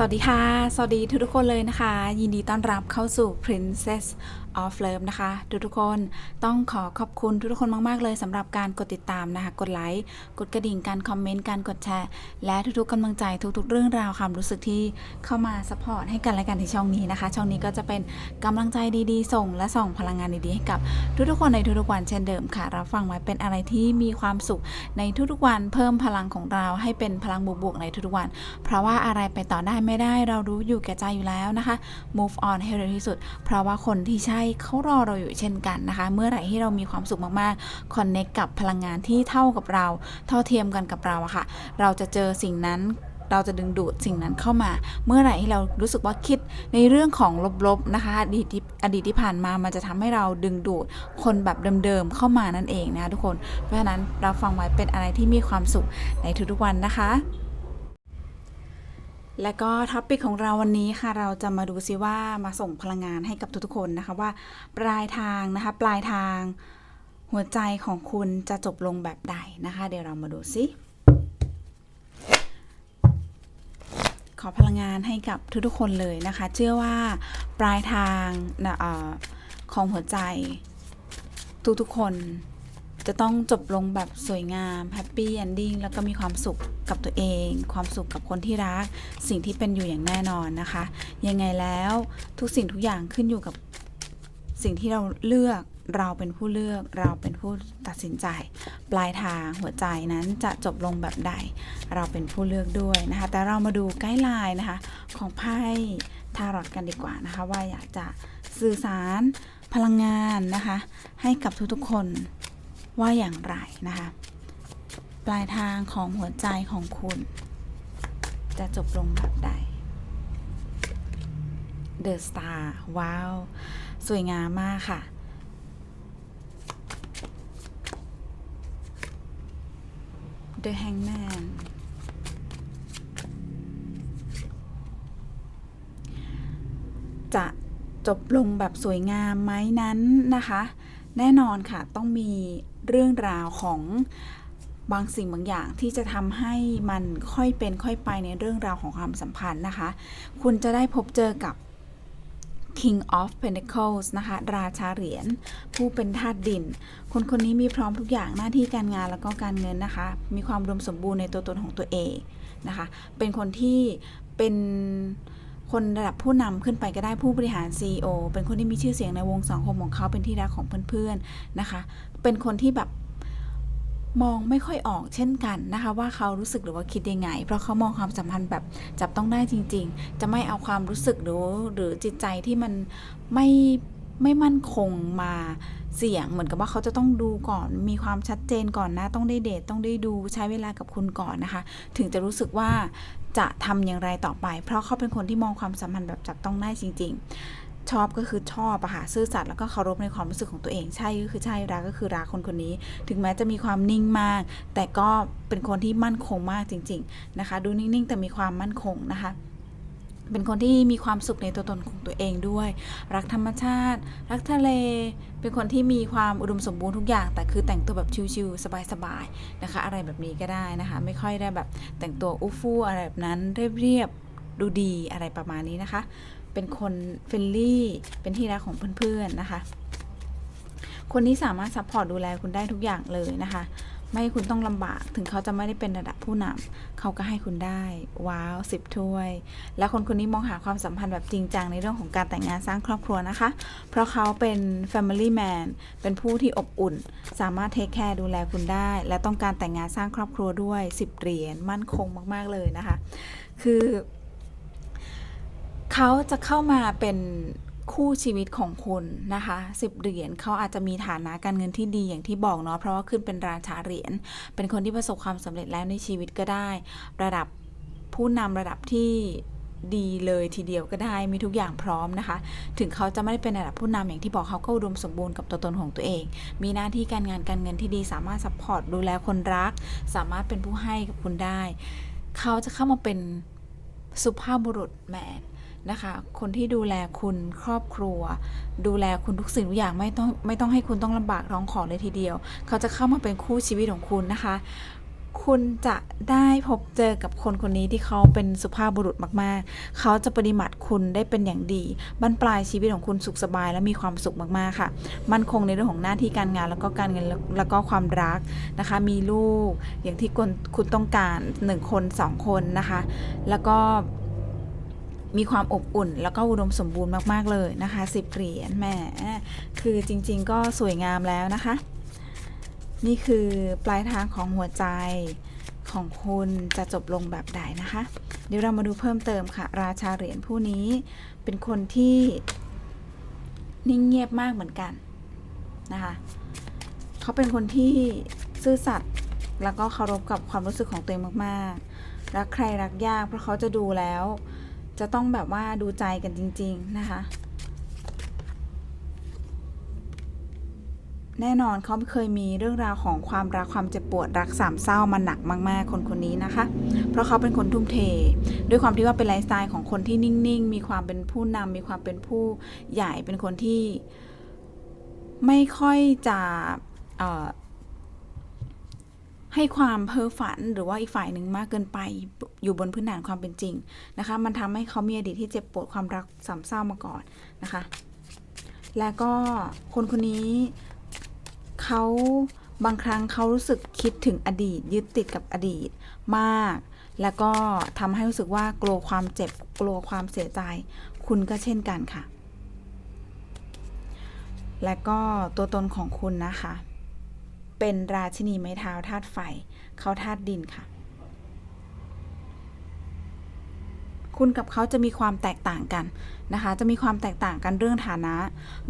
สวัสดีค่ะ สวัสดีทุกทุกคนเลยนะคะ ยินดีต้อนรับเข้าสู่ Princess of Love นะคะทุกทุกๆคนต้องขอขอบคุณทุกทุกๆคนมากๆเลยสำหรับการกดติดตามนะคะ กดไลค์กดกระดิ่งการคอมเมนต์การกดแชร์ และทุกๆกำลังใจทุกๆ เรื่องราวความรู้สึกที่เข้ามาสปอร์ตให้กันและกันที่ช่องนี้นะคะ ช่องนี้ก็จะเป็นกำลังใจดีๆ ส่ง และส่งพลังงานดีๆให้กับทุกๆคนในทุกๆวันเช่นเดิมค่ะรับฟังไว้เป็นอะไรที่มีความสุขในทุกๆวันเพิ่มพลังของเราให้เป็นพลังบวกๆในทุกๆวัน เพราะว่าอะไรไปต่อได้ไม่ได้เรารู้อยู่แก่ใจอยู่แล้วนะคะ move on ให้เร็วที่สุด เพราะว่าคนที่ใช่เขารอเราอยู่เช่นกันนะคะ เมื่อไหร่ที่เรามีความสุขมากๆ connect กับพลังงานที่เท่ากับเรา เท่าเทียมกันกับเราอะค่ะ เราจะเจอสิ่งนั้นเราจะดึงดูดสิ่งนั้นเข้ามา เมื่อไหร่ที่เรารู้สึกว่าคิดในเรื่องของลบๆนะคะ อดีตที่อดีตที่ผ่านมามันจะทำให้เราดึงดูดคนแบบเดิมๆเข้ามานั่นเองนะคะทุกคน เพราะฉะนั้นเราฟังไว้เป็นอะไรที่มีความสุขในทุกๆวันนะคะ และก็ท็อปิกของเราวันนี้ค่ะ เราจะมาดูซิว่ามาส่งพลังงานให้กับทุกๆคนนะคะว่า ปลายทางนะคะ ปลายทางหัวใจของคุณจะจบลงแบบใดนะคะ เดี๋ยวเรามาดูซิขอพลังงานให้กับทุกๆคนเลยนะคะ เชื่อว่าปลายทางนะออของหัวใจทุกๆคน จะต้องจบลงแบบสวยงามแฮปปี้เอนดิ้งแล้วก็มีความสุขกับตัวเอง ความสุขกับคนที่รัก สิ่งที่เป็นอยู่อย่างแน่นอนนะคะ ยังไงแล้วทุกสิ่งทุกอย่างขึ้นอยู่กับสิ่งที่เราเลือกเราเป็นผู้เลือกเราเป็นผู้ตัดสินใจ ปลายทางหัวใจนั้นจะจบลงแบบใด เราเป็นผู้เลือกด้วยนะคะ แต่เรามาดูไกด์ไลน์นะคะ ของไพ่ทารอตกันดีกว่านะคะ ว่าอยากจะสื่อสารพลังงานนะคะ ให้กับทุกๆคน ว่าอย่างไรนะคะ ปลายทางของหัวใจของคุณ จะจบลงแบบใด The Star ว้าว สวยงามมากค่ะ The Hangman จะจบลงแบบสวยงามไหมนั้นนะคะ แน่นอนค่ะต้องมีเรื่องราวของบางสิ่งบางอย่างที่จะทำให้มันค่อยเป็นค่อยไปในเรื่องราวของความสัมพันธ์นะคะ คุณจะได้พบเจอกับ King of Pentacles นะคะ ราชาเหรียญ ผู้เป็นธาตุดิน คนคนนี้มีพร้อมทุกอย่างหน้าที่การงานแล้วก็การเงินนะคะ มีความรวมสมบูรณ์ในตัวตนของตัวเองนะคะ เป็นคนที่เป็น คนระดับผู้นำขึ้นไปก็ได้ผู้บริหาร CEO เป็นคนที่มีชื่อเสียงในวงสังคมของเขาเป็นที่รักของเพื่อนๆนะคะ เป็นคนที่แบบมองไม่ค่อยออกเช่นกันนะคะ ว่าเขารู้สึกหรือว่าคิดยังไง เพราะเขามองความสัมพันธ์แบบจับต้องได้จริง ๆ จะไม่เอาความรู้สึกหรือหรือจิตใจที่มันไม่ ไม่มั่นคงมาเสี่ยงเหมือนกับว่าเขาจะต้องดูก่อน มีความชัดเจนก่อนนะ ต้องได้เดทต้องได้ดูใช้เวลากับคุณก่อนนะคะ ถึงจะรู้สึกว่าจะทำอย่างไรต่อไป เพราะเขาเป็นคนที่มองความสัมพันธ์แบบจับต้องได้จริง ๆ ชอบก็คือชอบอะค่ะซื่อสัตย์แล้วก็เคารพในความรู้สึกของตัวเอง ใช่ก็คือใช่รักก็คือรักคนคนนี้ ถึงแม้จะมีความนิ่งมาก แต่ก็เป็นคนที่มั่นคงมากจริง ๆนะคะ ดูนิ่งๆ แต่มีความมั่นคงนะคะ เป็นคนที่มีความสุขในตัวตนของตัวเองด้วย รักธรรมชาติ รักทะเล เป็นคนที่มีความอุดมสมบูรณ์ทุกอย่าง แต่คือแต่งตัวแบบชิวๆสบายๆนะคะ อะไรแบบนี้ก็ได้นะคะ ไม่ค่อยได้แบบแต่งตัวอู้ฟู่อะไรแบบนั้นเรียบๆดูดีอะไรประมาณนี้นะคะ เป็นคนเฟรนลี่เป็นที่รักของเพื่อนๆนะคะ คนนี้สามารถซัพพอร์ตดูแลคุณได้ทุกอย่างเลยนะคะ ไม่ให้คุณต้องลำบาก ถึงเขาจะไม่ได้เป็นระดับผู้นำเขาก็ให้คุณได้ ว้าวสิบถ้วย และคนคนนี้มองหาความสัมพันธ์แบบจริงจังในเรื่องของการแต่งงานสร้างครอบครัวนะคะ เพราะเขาเป็น Family Man เป็นผู้ที่อบอุ่น สามารถเทคแคร์ดูแลคุณได้ และต้องการแต่งงานสร้างครอบครัวด้วย 10 เหรียญมั่นคงมาก ๆ เลยนะคะ คือ เขาจะเข้ามาเป็น คู่ชีวิตของคุณนะคะสิบเหรียญเขาอาจจะมีฐานะการเงินที่ดีอย่างที่บอกเนาะเพราะว่าขึ้นเป็นราชาเหรียญเป็นคนที่ประสบความสำเร็จแล้วในชีวิตก็ได้ ระดับผู้นำระดับที่ดีเลยทีเดียวก็ได้มีทุกอย่างพร้อมนะคะ ถึงเขาจะไม่ได้เป็นระดับผู้นำอย่างที่บอกเขาก็อุดมสมบูรณ์กับตัวตนของตัวเอง มีหน้าที่การงานการเงินที่ดีสามารถซัพพอร์ตดูแลคนรัก สามารถเป็นผู้ให้กับคุณได้ เขาจะเข้ามาเป็นสุภาพบุรุษแมน นะคะ คนที่ดูแลคุณครอบครัว ดูแลคุณทุกสิ่งทุกอย่างไม่ต้องไม่ต้องให้คุณต้องลำบากร้องขอเลยทีเดียว เขาจะเข้ามาเป็นคู่ชีวิตของคุณนะคะ คุณจะได้พบเจอกับคนคนนี้ที่เขาเป็นสุภาพบุรุษมากๆ เขาจะปฏิบัติคุณได้เป็นอย่างดีบรรปลายชีวิตของคุณสุขสบายและมีความสุขมากๆค่ะ มั่นคงในเรื่องของหน้าที่การงานแล้วก็การเงินแล้วก็ความรักนะคะ มีลูกอย่างที่คุณคุณต้องการหนึ่งคนสองคนนะคะ แล้วก็ มีความอบอุ่น แล้วก็อุดมสมบูรณ์มาก ๆ เลยนะคะสิบเหรียญแหมคือจริง ๆ ก็สวยงามแล้วนะคะ นี่คือปลายทางของหัวใจของคุณจะจบลงแบบใดนะคะ เดี๋ยวเรามาดูเพิ่มเติมค่ะ ราชาเหรียญผู้นี้เป็นคนที่นิ่งเงียบมากเหมือนกันนะคะเขาเป็นคนที่ซื่อสัตย์แล้วก็เคารพกับความรู้สึกของตัวเองมากๆ รักใครรักยากเพราะเขาจะดูแล้ว จะต้องแบบว่าดูใจกันจริง ๆ นะคะ แน่นอนเขาเคยมีเรื่องราวของความรักความเจ็บปวดรักสามเศร้ามาหนักมาก ๆ คนคนนี้นะคะ เพราะเขาเป็นคนทุ่มเท ด้วยความที่ว่าเป็นไลฟ์สไตล์ของคนที่นิ่ง ๆ มีความเป็นผู้นำมีความเป็นผู้ใหญ่เป็นคนที่ไม่ค่อยจะ ให้ความเพ้อฝันหรือว่าอีกฝ่ายหนึ่งมากเกินไปอยู่บนพื้นฐานความเป็นจริงนะคะ มันทำให้เขามีอดีตที่เจ็บปวดความรักสามเศร้ามาก่อนนะคะ แล้วก็คนคนนี้เขาบางครั้งเขารู้สึกคิดถึงอดีต ยึดติดกับอดีตมาก แล้วก็ทำให้รู้สึกว่ากลัวความเจ็บกลัวความเสียใจ คุณก็เช่นกันค่ะ และก็ตัวตนของคุณนะคะ เป็นราชินีไม้เท้าธาตุไฟ เขาธาตุดินค่ะ คุณกับเขาจะมีความแตกต่างกัน นะคะ จะมีความแตกต่างกันเรื่องฐานะ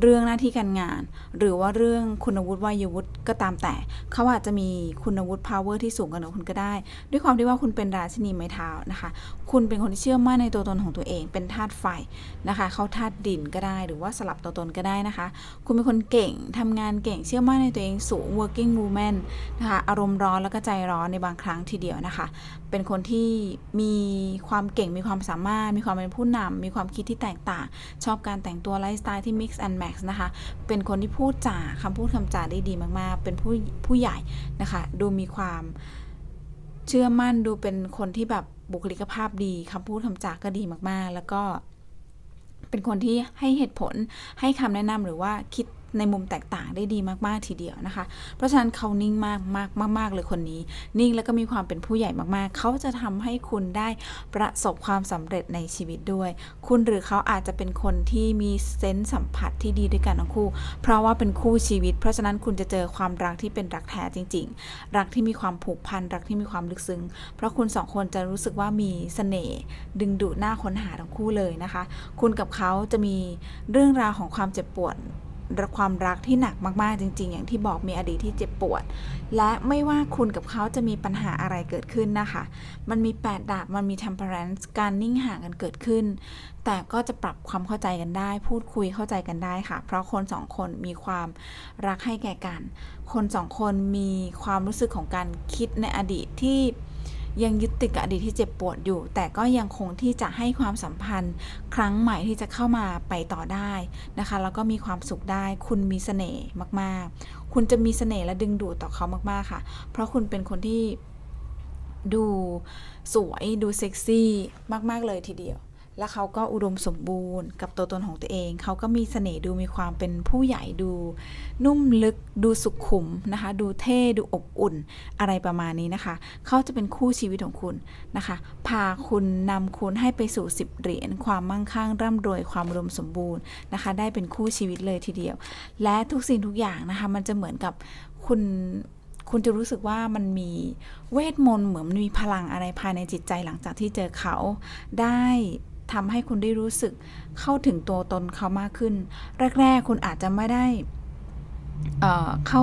เรื่องหน้าที่การงาน หรือว่าเรื่องคุณวุฒิวัยวุฒิก็ตามแต่ เขาอาจจะมีคุณวุฒิ power ที่สูงกว่าคุณก็ได้ ด้วยความที่ว่าคุณเป็นราชินีไม้เท้านะคะ คุณเป็นคนที่เชื่อมั่นในตัวตนของตัวเอง เป็นธาตุไฟนะคะ เขาธาตุดินก็ได้ หรือว่าสลับตัวตนก็ได้นะคะ คุณเป็นคนเก่งทำงานเก่ง เชื่อมั่นในตัวเองสูง working woman นะคะ อารมณ์ร้อนแล้วก็ใจร้อนในบางครั้งทีเดียวนะคะ เป็นคนที่มีความเก่ง มีความสามารถ มีความเป็นผู้นำมีความคิดที่แตกต่างชอบการแต่งตัวไลฟ์สไตล์ที่ mix and match นะคะ เป็นคนที่พูดจาคำพูดคำจาได้ดีมากๆ เป็นผู้ผู้ใหญ่นะคะ ดูมีความเชื่อมั่นดูเป็นคนที่แบบบุคลิกภาพดีคำพูดคำจาก็ดีมากๆ แล้วก็เป็นคนที่ให้เหตุผลให้คำแนะนำหรือว่าคิด ในมุมแตกต่างได้ดีมากๆทีเดียวนะคะ เพราะฉะนั้นเขานิ่งมากมากมากๆเลยคนนี้ นิ่งแล้วก็มีความเป็นผู้ใหญ่มากๆ เขาจะทำให้คุณได้ประสบความสำเร็จในชีวิตด้วย คุณหรือเขาอาจจะเป็นคนที่มีเซนส์สัมผัสที่ดีด้วยกันทั้งคู่ เพราะว่าเป็นคู่ชีวิต เพราะฉะนั้นคุณจะเจอความรักที่เป็นรักแท้จริง ๆ รักที่มีความผูกพันรักที่มีความลึกซึ้ง เพราะคุณสองคนจะรู้สึกว่ามีเสน่ห์ดึงดูดหน้าค้นหาทั้งคู่เลยนะคะ คุณกับเขาจะมีเรื่องราวของความเจ็บปวด ความรักที่หนักมากๆจริง ๆ อย่างที่บอกมีอดีตที่เจ็บปวด และไม่ว่าคุณกับเขาจะมีปัญหาอะไรเกิดขึ้นนะคะ มันมี 8 ดาบมันมี temperance การนิ่งห่างกันเกิดขึ้น แต่ก็จะปรับความเข้าใจกันได้ พูดคุยเข้าใจกันได้ค่ะ เพราะคนสองคนมีความรักให้แก่กัน คนสองคนมีความรู้สึกของการคิดในอดีตที่ ยังยึดติดกับอดีตที่เจ็บปวดอยู่ แต่ก็ยังคงที่จะให้ความสัมพันธ์ ครั้งใหม่ที่จะเข้ามาไปต่อได้นะคะแล้วก็มีความสุขได้ คุณมีเสน่ห์มากๆ คุณจะมีเสน่ห์และดึงดูดต่อเขามากๆค่ะ เพราะคุณเป็นคนที่ดูสวยดูเซ็กซี่มาก ๆ เลยทีเดียว แล้วเขาก็อุดมสมบูรณ์กับตัวตนของตัวเอง เขาก็มีเสน่ห์ดูมีความเป็นผู้ใหญ่ดู นุ่มลึกดูสุขุมนะคะ ดูเท่ดูอบอุ่นอะไรประมาณนี้นะคะ เขาจะเป็นคู่ชีวิตของคุณนะคะ พาคุณนำคุณให้ไปสู่10เหรียญความมั่งคั่งร่ำรวยความอุดมสมบูรณ์นะคะ ได้เป็นคู่ชีวิตเลยทีเดียว และทุกสิ่งทุกอย่างนะคะ มันจะเหมือนกับคุณคุณจะรู้สึกว่ามันมีเวทมนต์เหมือนมีพลังอะไรภายในจิตใจหลังจากที่เจอเขาได้ ทำให้คุณได้รู้สึกเข้าถึงตัวตนเขามากขึ้น แรก ๆ คุณอาจจะไม่ได้เเข้า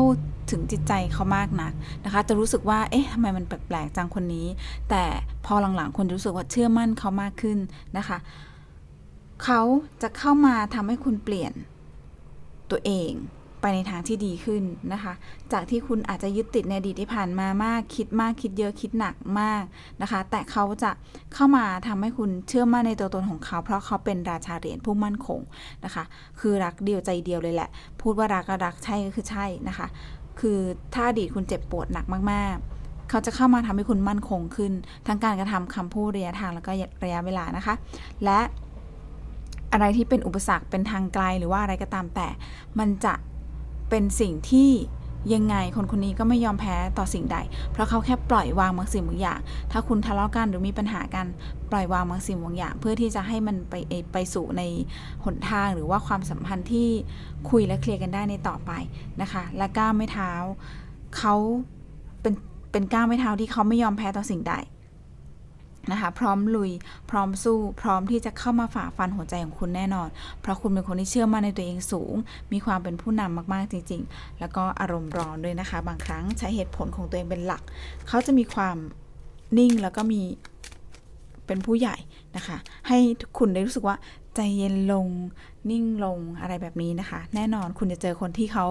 ถึงจิตใจเขามากนักนะคะ จะรู้สึกว่า เอ๊ะทำไมมันแปลกๆจังคนนี้ แต่พอหลังๆคุณรู้สึกว่าเชื่อมั่นเขามากขึ้นนะคะ เขาจะเข้ามาทำให้คุณเปลี่ยนตัวเอง ไปในทางที่ดีขึ้นนะคะ จากที่คุณอาจจะยึดติดในอดีตที่ผ่านมามาก คิดมากคิดเยอะคิดหนักมากนะคะ แต่เขาจะเข้ามาทำให้คุณเชื่อมั่นในตัวตนของเขา เพราะเขาเป็นราชาเหรียญผู้มั่นคงนะคะ คือรักเดียวใจเดียวเลยแหละ พูดว่ารักก็รักใช่ก็คือใช่นะคะ คือถ้าอดีตคุณเจ็บปวดหนักมากๆเขาจะเข้ามาทำให้คุณมั่นคงขึ้น ทั้งการกระทำคำพูดระยะทางแล้วก็ระยะเวลานะคะ และอะไรที่เป็นอุปสรรคเป็นทางไกลหรือว่าอะไรก็ตามแต่ มันจะ เป็นสิ่งที่ยังไงคนคนนี้ก็ไม่ยอมแพ้ต่อสิ่งใด เพราะเขาแค่ปล่อยวางบางสิ่งบางอย่าง ถ้าคุณทะเลาะกันหรือมีปัญหากันปล่อยวางบางสิ่งบางอย่าง เพื่อที่จะให้มันไปไปสู่ในหนทางหรือว่าความสัมพันธ์ที่คุยและเคลียร์กันได้ในต่อไปนะคะ และก้าวไม่เท้าเขาเป็นเป็นก้าวไม่เท้าที่เขาไม่ยอมแพ้ต่อสิ่งใด นะคะพร้อมลุย พร้อมสู้ พร้อมที่จะเข้ามาฝ่าฟันหัวใจของคุณแน่นอน เพราะคุณเป็นคนที่เชื่อมั่นในตัวเองสูง มีความเป็นผู้นำมากๆจริง ๆ แล้วก็อารมณ์ร้อนด้วยนะคะ บางครั้งใช้เหตุผลของตัวเองเป็นหลัก เขาจะมีความนิ่งแล้วก็มีเป็นผู้ใหญ่นะคะ ให้คุณได้รู้สึกว่าใจเย็นลงนิ่งลงอะไรแบบนี้นะคะ แน่นอนคุณจะเจอคนที่เขา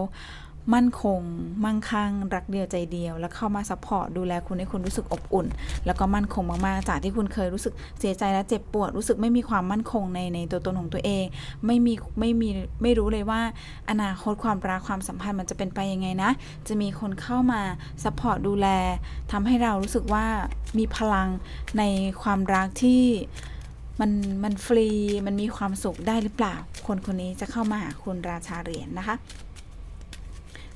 มั่นคง มั่งคั่ง รักเดียวใจเดียว แล้วเข้ามาซัพพอร์ตดูแลคุณให้คุณรู้สึกอบอุ่น แล้วก็มั่นคงมากๆ จากที่คุณเคยรู้สึกเสียใจและเจ็บปวด รู้สึกไม่มีความมั่นคงในในตัวตนของตัวเอง ไม่มีไม่มีไม่รู้เลยว่า อนาคตความรักความสัมพันธ์มันจะเป็นไปยังไงนะ จะมีคนเข้ามาซัพพอร์ตดูแลทำให้เรารู้สึกว่ามีพลังในความรักที่มันมันฟรี มันมีความสุขได้หรือเปล่า คนคนนี้จะเข้ามาหาคุณราชาเหรียญนะคะ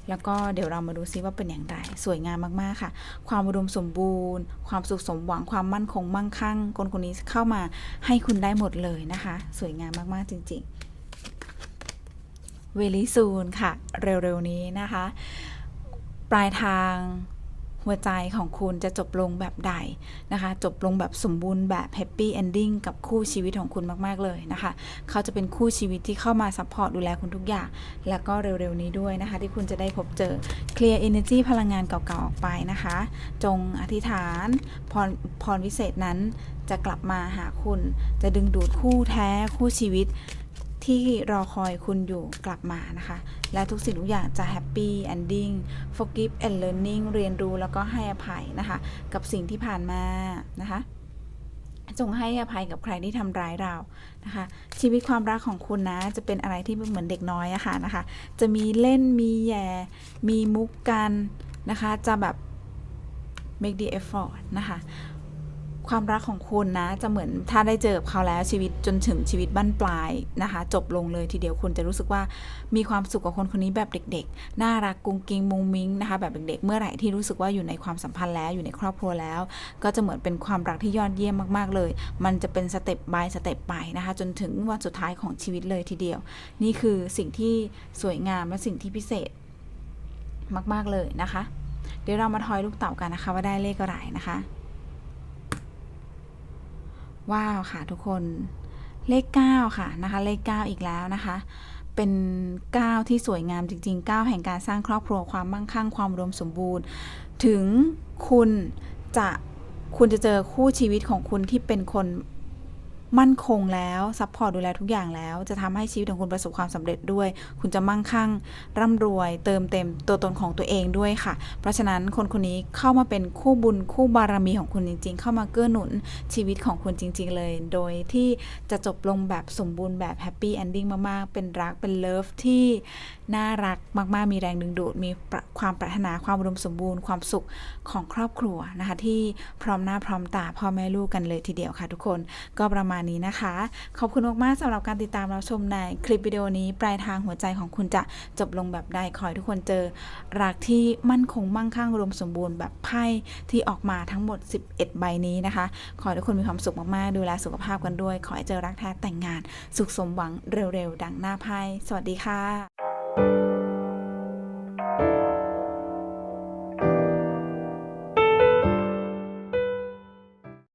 แล้วก็เดี๋ยวเรามาดูซิว่าเป็นอย่างไร สวยงามมากๆค่ะ ความอุดมสมบูรณ์ ความสุขสมหวังความมั่นคงมั่งคั่งคนคนนี้เข้ามาให้คุณได้หมดเลยนะคะ สวยงามมากๆจริงๆเวลิซูนค่ะ เร็วๆนี้นะคะ ปลายทาง หัวใจของคุณจะจบลงแบบใดนะคะ จบลงแบบสมบูรณ์แบบแฮปปี้เอนดิ้งกับคู่ชีวิตของคุณมากๆเลยนะคะ เขาจะเป็นคู่ชีวิตที่เข้ามาซัพพอร์ตดูแลคุณทุกอย่าง แล้วก็เร็วๆนี้ด้วยนะคะ ที่คุณจะได้พบเจอเคลียร์ energy พลังงานเก่าๆออกไปนะคะ จงอธิษฐานพรพรวิเศษนั้นจะกลับมาหาคุณ จะดึงดูดคู่แท้คู่ชีวิต ที่รอคอยคุณอยู่กลับมานะคะ และทุกสิ่งทุกอย่างจะแฮปปี้ ending forgive and learning เรียนรู้แล้วก็ให้อภัยนะคะ กับสิ่งที่ผ่านมานะคะจงให้อภัยกับใครที่ทำร้ายเรานะคะ ชีวิตความรักของคุณนะจะเป็นอะไรที่เหมือนเด็กน้อยอะค่ะนะคะ จะมีเล่นมีแย่มีมุกกันนะคะ จะแบบ make the effort นะคะ ความรักของคุณนะ จะเหมือนถ้าได้เจอเขาแล้วชีวิตจนถึงชีวิตบั้นปลายนะคะ จบลงเลยทีเดียวคุณจะรู้สึกว่ามีความสุขกับคนคนนี้แบบเด็ก ๆ น่ารักกุงกิงมุงมิงนะคะ แบบเด็กๆ เมื่อไหร่ที่รู้สึกว่าอยู่ในความสัมพันธ์แล้วอยู่ในครอบครัวแล้ว ก็จะเหมือนเป็นความรักที่ยอดเยี่ยมมากๆเลย มันจะเป็นสเต็ป by สเต็ปไปนะคะ จนถึงวันสุดท้ายของชีวิตเลยทีเดียว นี่คือสิ่งที่สวยงามและสิ่งที่พิเศษมาก ๆเลยนะคะ เดี๋ยวเรามาทอยลูกเต่ากันนะคะ ว่าได้เลขอะไรนะคะ ว้าวค่ะทุกคนเลข 9 ค่ะนะคะ เลข 9 อีกแล้วนะคะ เป็น9ที่สวยงามจริงๆ9แห่งการสร้างครอบครัวความมั่งคั่งความรวมสมบูรณ์ ถึงคุณจะคุณจะเจอคู่ชีวิตของคุณที่เป็นคน มั่นคงแล้วซัพพอร์ตดูแลทุกอย่างแล้ว จะทำให้ชีวิตของคุณประสบความสำเร็จด้วย คุณจะมั่งคั่ง ร่ำรวย เติมเต็มตัวตนของตัวเองด้วยค่ะ เพราะฉะนั้นคนคนนี้เข้ามาเป็นคู่บุญคู่บารมีของคุณจริง ๆ เข้ามาเกื้อหนุนชีวิตของคุณจริง ๆ เลย โดยที่จะจบลงแบบสมบูรณ์แบบแฮปปี้เอนดิ้งมากๆ เป็นรักเป็นเลิฟที่น่ารักมากๆ มีแรงดึงดูด มีความปรารถนาความอุดมสมบูรณ์ความสุขของครอบครัวนะคะที่พร้อมหน้าพร้อมตาพ่อแม่ลูกกันเลยทีเดียวค่ะ ทุกคนก็ประมาณนี้นะคะ ขอบคุณมากๆสำหรับการติดตามรับชมในคลิปวิดีโอนี้ ปลายทางหัวใจของคุณจะจบลงแบบใดขอให้ทุกคนเจอรักที่มั่นคงมั่งคั่งอุดมสมบูรณ์แบบไพ่ที่ออกมาทั้งหมด 11 ใบนี้นะคะ ขอให้ทุกคนมีความสุขมากๆ ดูแลสุขภาพกันด้วย ขอให้เจอรักแท้แต่งงาน สุขสมหวังเร็วๆ ดังหน้าไพ่สวัสดีค่ะ